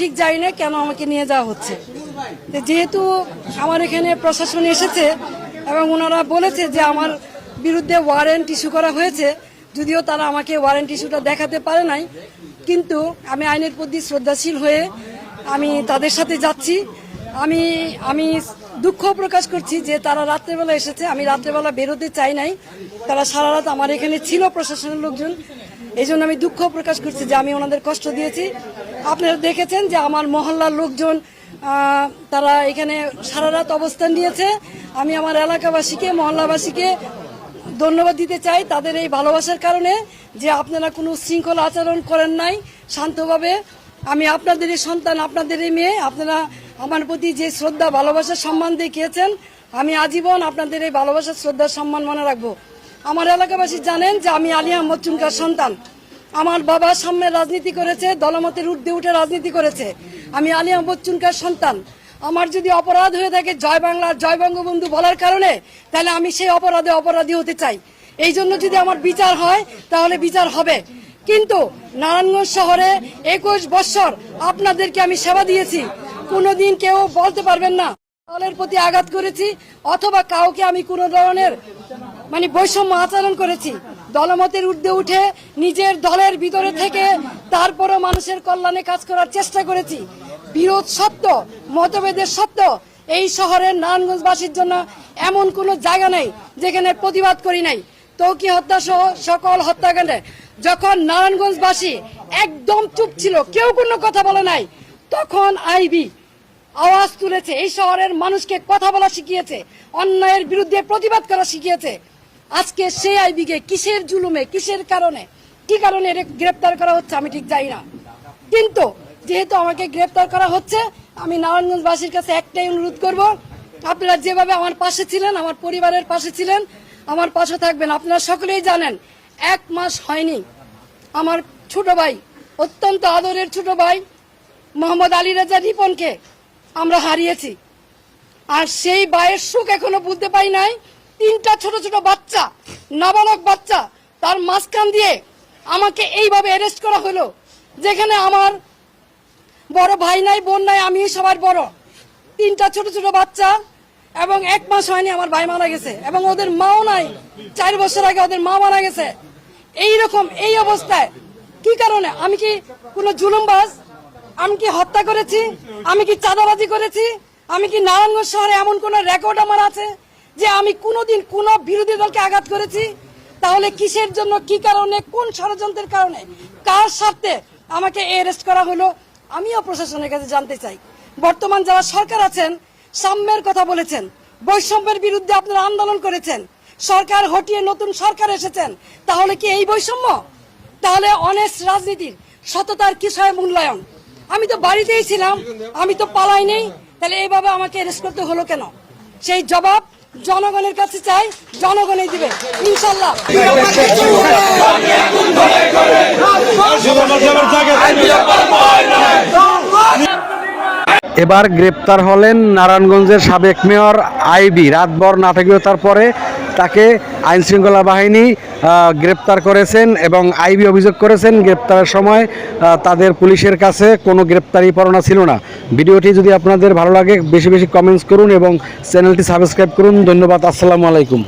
ঠিক জানি না কেন আমাকে নিয়ে যাওয়া হচ্ছে। যেহেতু আমার এখানে প্রশাসন এসেছে এবং ওনারা বলেছে যে আমার বিরুদ্ধে ওয়ারেন্ট ইস্যু করা হয়েছে, যদিও তারা আমাকে ওয়ারেন্ট ইস্যুটা দেখাতে পারে নাই, কিন্তু আমি আইনের প্রতি শ্রদ্ধাশীল হয়ে আমি তাদের সাথে যাচ্ছি। আমি আমি দুঃখ প্রকাশ করছি যে তারা রাত্রেবেলা এসেছে, আমি রাত্রেবেলা বেরোতে চাই নাই। তারা সারা রাত আমার এখানে ছিল প্রশাসনের লোকজন। এই জন্য আমি দুঃখ প্রকাশ করছি যে আমি ওনাদের কষ্ট দিয়েছি। আপনারা দেখেছেন যে আমার মহল্লার লোকজন তারা এখানে সারা রাত অবস্থান নিয়েছে। আমি আমার এলাকাবাসীকে, মহল্লাবাসীকে ধন্যবাদ দিতে চাই তাদের এই ভালোবাসার কারণে যে আপনারা কোনো শৃঙ্খলা আচরণ করেন নাই শান্তভাবে। আমি আপনাদেরই সন্তান আপনাদেরই মেয়ে, আপনারা আমার প্রতি যে শ্রদ্ধা, ভালোবাসা, সম্মান দেখিয়েছেন, আমি আজীবন আপনাদের এই ভালোবাসা শ্রদ্ধা সম্মান মনে রাখব। আমার এলাকাবাসী জানেন যে আমি আলী আহমদ সন্তান। আমার বাবা সামনে রাজনীতি করেছে দলমতের ঊর্ধ্বে উঠে রাজনীতি করেছে। আমি আলী আহমদ চুনকার সন্তান। আমার যদি অপরাধ হয়ে থাকে জয় বাংলার জয় বঙ্গবন্ধু বলার কারণে, তাহলে আমি সেই অপরাধে অপরাধী হতে চাই। এই জন্য যদি আমার বিচার হয়, তাহলে বিচার হবে। কিন্তু নারায়ণগঞ্জ শহরে একুশ বছর আপনাদেরকে আমি সেবা দিয়েছি। কোনোদিন কেউ বলতে পারবেন না। দলের প্রতি আঘাত করেছি, অথবা কাউকে আমি কোনো ধরনের মানে বৈষম্য আচরণ করেছি। দলমতের ঊর্ধ্বে উঠে নিজের দলের ভিতরে থেকে তারপরও মানুষের কল্যাণে কাজ করার চেষ্টা করেছি। বিরোধ সত্য, মতভেদের সত্য, এই শহরের নারায়ণগঞ্জবাসীর জন্য এমন কোনো জায়গা নেই যেখানে প্রতিবাদ করি নাই। তৌকি হত্যা সহ সকল হত্যাকাণ্ডে যখন নারায়ণগঞ্জবাসী একদম চুপ ছিল, কেউ কোনো কথা বলে নাই, তখন আইবি আওয়াজ তুলেছে, এই শহরের মানুষকে কথা বলা শিখিয়েছে, অন্যায়ের বিরুদ্ধে প্রতিবাদ করা শিখিয়েছে। আজকে সেই আইবিকে কিসের জুলুমে, কিসের কারণে? কি কারণে এর গ্রেপ্তার করা হচ্ছে আমি ঠিক জানি না। কিন্তু যেহেতু আমাকে গ্রেপ্তার করা হচ্ছে, আমি নারায়ণগঞ্জবাসীর কাছে একটাই অনুরোধ করব, আপনারা যেভাবে আমার পাশে ছিলেন, আমার পরিবারের পাশে ছিলেন, আমার পাশে থাকবেন। আপনারা সকলেই জানেন, এক মাস হয়নি। আমার ছোট ভাই, অত্যন্ত আদরের ছোট ভাই, মোহাম্মদ আলী রাজা রিপনকে আমরা হারিয়েছি। আর সেই বায়ের সুখ এখনও বুঝতে পাই নাই তিনটা ছোট ছোট বাচ্চা, নাবালক বাচ্চা, তার মাঝখান দিয়ে আমাকে এইভাবে অ্যারেস্ট করা হলো, যেখানে আমার বড় ভাই নাই, বোন নাই আমি সবার বড়। তিনটা ছোট ছোট বাচ্চা এবং এক মাস হয়নি আমার ভাই মারা গেছে এবং ওদের মাও নাই, চার বছর আগে ওদের মা মারা গেছে। এই রকম এই অবস্থায় কি কারণে? আমি কি কোনো জুলুমবাজ? আমি কি হত্যা করেছি? আমি কি চাঁদাবাজি করেছি? আমি কি নারায়ণগঞ্জ শহরে এমন কোন রেকর্ড আমার আছে? যে আমি কোনোদিন কোন বিরোধী দলকে আঘাত করেছি, তাহলে কিসের জন্য, কি কারণে, কোন ষড়যন্ত্রের কারণে, কার স্বার্থে আমাকে অ্যারেস্ট করা হলো, আমিও প্রশাসনের কাছে জানতে চাই। বর্তমান যারা সরকার আছেন, সাম্যের কথা বলেছেন, বৈষম্যের বিরুদ্ধে আপনারা আন্দোলন করেছেন, সরকার হটিয়ে নতুন সরকার এসেছেন, তাহলে কি এই বৈষম্য? তাহলে অনেস্ট রাজনীতির সততার কিসয় মূল্যায়ন? আমি তো বাড়িতেই ছিলাম, আমি তো পালাই নেই তাহলে এইভাবে আমাকে অ্যারেস্ট করতে হলো কেন? সেই জবাব জনগণের কাছে চাই, জনগণই দিবে। ইনশাল্লাহ। এবার গ্রেপ্তার হলেন নারায়ণগঞ্জের সাবেক মেয়র আইবি। রাতভর নাটকীয়তার পরে তাকে আইন শৃঙ্খলা বাহিনী গ্রেপ্তার করেছেন এবং আইবি অভিযোগ করেছেন, গ্রেপ্তারের সময় তাদের পুলিশের কাছে কোনো গ্রেপ্তারি পরোয়ানা ছিল না। ভিডিওটি যদি আপনাদের ভালো লাগে, বেশি বেশি কমেন্টস করুন এবং চ্যানেলটি সাবস্ক্রাইব করুন। ধন্যবাদ, আসসালামু আলাইকুম।